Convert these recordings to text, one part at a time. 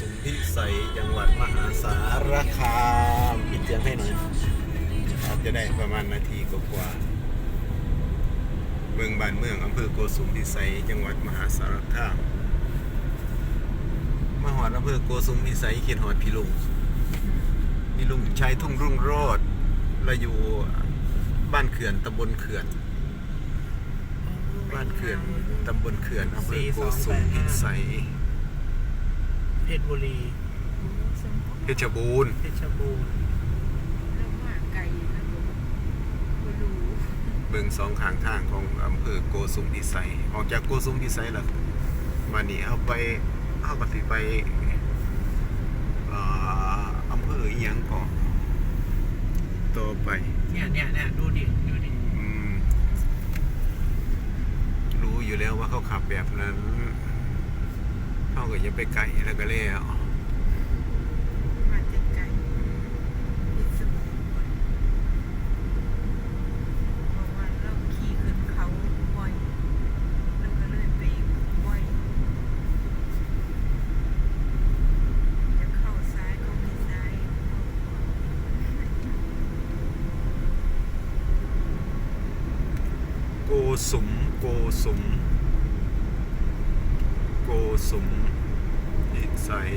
สุมพิสัยจังหวัดมหาสารคามปิดเสียงให้หน่อยอาจจะได้ประมาณนาทีกว่าเมืองบ้านเมืองอำเภอโกสุมพิสัยจังหวัดมหาสารคามมาหอดอำเภอโกสุมพิสัยเขียนหอดพี่ลุงพี่ลุงชัยทุ่งรุ่งโรจน์เราอยู่บ้านเขื่อนตำบลเขื่อน บ้านเขื่อนตำบลเขื่อนอำเภอโกสุมพิสัย ชรบุรีเพชรบูรณ์เพชรบูรณ์แล้วมาไกลนะผมบ่รู้เบิ่งสองข้างทางของอำเภอโกสุมพิสัย ออกจากโกสุมพิสัยแล้วมานี่เอาไปเอาก็สิไปเอ่ออำเภออีหยังก่อนต่อไป เนี่ยเนี่ยเนี่ยดูดิดูดิอืมรู้อยู่แล้วว่าเขาขับแบบนั้น เขาก็จะไปไกลแล้วก็แล้วมาแต่ไกลพิษณุโลกเพราะว่าเราขี่ขึ้นเขาบ่อยมันก็เลยไปบ่อยจะเข้าซ้ายก็ไม่ซ้ายโกสุมโกสุมโก สุมพิสัย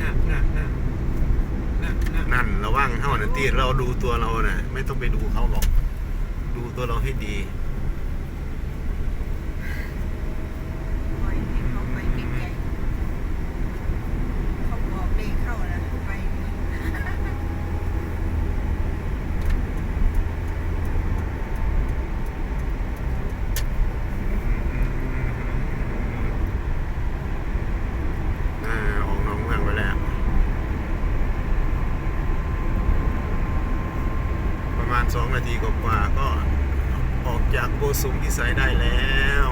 น่ะน่ะน่ะน่ะน่ะนั่นระวังเท่านั้นที่เราดูตัวเรานะ่ะ ไม่ต้องไปดูเขาหรอก ดูตัวเราให้ดี สองนาทีกว่าก็ออกจากโกสุมพิสัยได้แล้ว